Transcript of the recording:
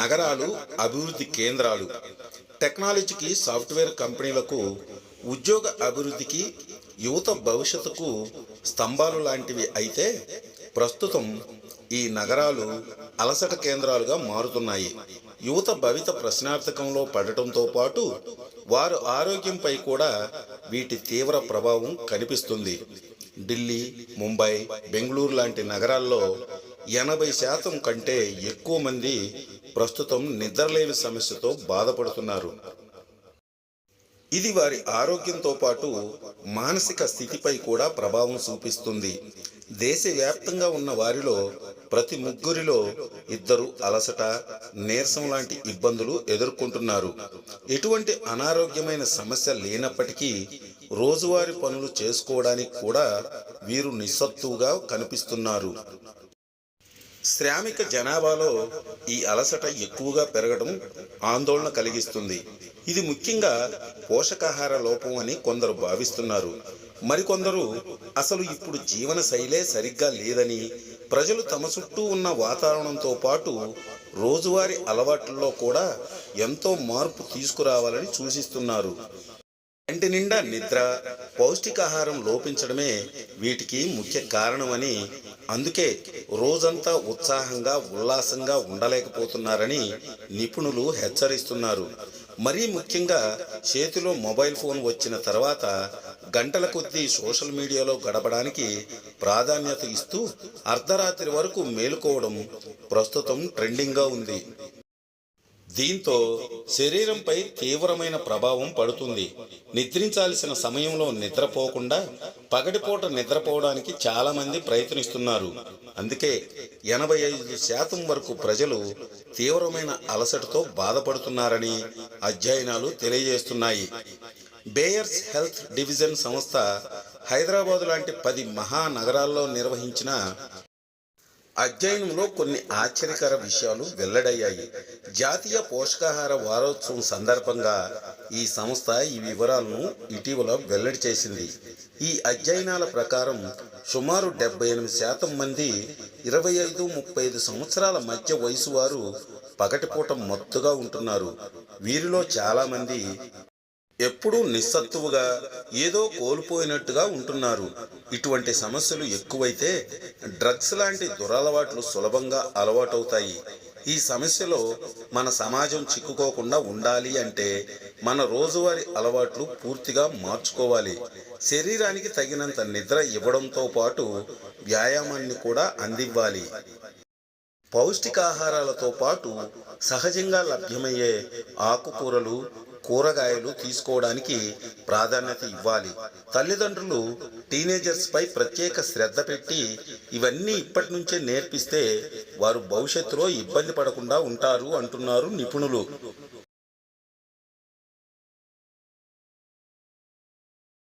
నగరాలు అభివృద్ధి కేంద్రాలు. టెక్నాలజీకి సాఫ్ట్వేర్ కంపెనీలకు ఉద్యోగ అభివృద్ధికి యువత భవిష్యత్తుకు స్తంభాలు లాంటివి అయితే ప్రస్తుతం ఈ నగరాలు అలసట కేంద్రాలుగా మారుతున్నాయి. యువత భవిత ప్రశ్నార్థకంలో పడటంతో పాటు వారు ఆరోగ్యంపై కూడా వీటి తీవ్ర ప్రభావం కనిపిస్తుంది. ఢిల్లీ ముంబై బెంగళూరు లాంటి నగరాల్లో ఎనభై శాతం కంటే ఎక్కువ మంది ప్రస్తుతం నిద్రలేని సమస్యతో బాధపడుతున్నారు. ఇది వారి ఆరోగ్యంతో పాటు మానసిక స్థితిపై కూడా ప్రభావం చూపిస్తుంది. దేశవ్యాప్తంగా ఉన్న వారిలో ప్రతి ముగ్గురిలో ఇద్దరు అలసట నీరసం లాంటి ఇబ్బందులు ఎదుర్కొంటున్నారు. ఎటువంటి అనారోగ్యమైన సమస్య లేనప్పటికీ రోజువారీ పనులు చేసుకోవడానికి కూడా వీరు నిస్సత్తువుగా కనిపిస్తున్నారు. శ్రామిక జనాభాలో ఈ అలసట ఎక్కువగా పెరగడం ఆందోళన కలిగిస్తుంది. ఇది ముఖ్యంగా పోషకాహార లోపం అని కొందరు భావిస్తున్నారు. మరికొందరు అసలు ఇప్పుడు జీవన శైలే సరిగ్గా లేదని ప్రజలు తమ చుట్టూ ఉన్న వాతావరణంతో పాటు రోజువారీ అలవాట్లలో కూడా ఎంతో మార్పు తీసుకురావాలని సూచిస్తున్నారు. ఇంటి నిండా నిద్ర పౌష్టికాహారం లోపించడమే వీటికి ముఖ్య కారణమని అందుకే రోజంతా ఉత్సాహంగా ఉల్లాసంగా ఉండలేకపోతున్నారని నిపుణులు హెచ్చరిస్తున్నారు. మరీ ముఖ్యంగా చేతిలో మొబైల్ ఫోన్ వచ్చిన తర్వాత గంటల కొద్దీ సోషల్ మీడియాలో గడపడానికి ప్రాధాన్యత ఇస్తూ అర్ధరాత్రి వరకు మేలుకోవడం ప్రస్తుతం ట్రెండింగ్గా ఉంది. దీంతో శరీరంపై తీవ్రమైన ప్రభావం పడుతుంది. నిద్రించాల్సిన సమయంలో నిద్రపోకుండా పగటిపూట నిద్రపోవడానికి చాలా మంది ప్రయత్నిస్తున్నారు. అందుకే ఎనభై ఐదు శాతం వరకు ప్రజలు తీవ్రమైన అలసటతో బాధపడుతున్నారని అధ్యయనాలు తెలియజేస్తున్నాయి. బేయర్స్ హెల్త్ డివిజన్ సంస్థ హైదరాబాద్ లాంటి పది మహానగరాల్లో నిర్వహించిన అధ్యయనంలో కొన్ని ఆశ్చర్యకర విషయాలు వెల్లడయ్యాయి. జాతీయ పోషకాహార వారోత్సవం సందర్భంగా ఈ సంస్థ ఈ వివరాలను ఇటీవల వెల్లడి చేసింది. ఈ అధ్యయనాల ప్రకారం సుమారు డెబ్బై ఎనిమిది శాతం మంది ఇరవై ఐదు ముప్పై ఐదు సంవత్సరాల మధ్య వయసు వారు పగటిపూట మత్తుగా ఉంటున్నారు. వీరిలో చాలామంది ఎప్పుడూ నిస్సత్తువుగా ఏదో కోల్పోయినట్టుగా ఉంటున్నారు. ఇటువంటి సమస్యలు ఎక్కువైతే డ్రగ్స్ లాంటి దురలవాట్లు సులభంగా అలవాటవుతాయి. ఈ సమస్యలో మన సమాజం చిక్కుకోకుండా ఉండాలి అంటే మన రోజువారీ అలవాట్లు పూర్తిగా మార్చుకోవాలి. శరీరానికి తగినంత నిద్ర ఇవ్వడంతో పాటు వ్యాయామాన్ని కూడా అందివ్వాలి. పౌష్టికాహారాలతో పాటు సహజంగా లభ్యమయ్యే ఆకుకూరలు కూరగాయలు తీసుకోవడానికి ప్రాధాన్యత ఇవ్వాలి. తల్లిదండ్రులు టీనేజర్స్పై ప్రత్యేక శ్రద్ధ పెట్టి ఇవన్నీ ఇప్పటి నుంచే నేర్పిస్తే వారు భవిష్యత్తులో ఇబ్బంది పడకుండా ఉంటారు అంటున్నారు నిపుణులు.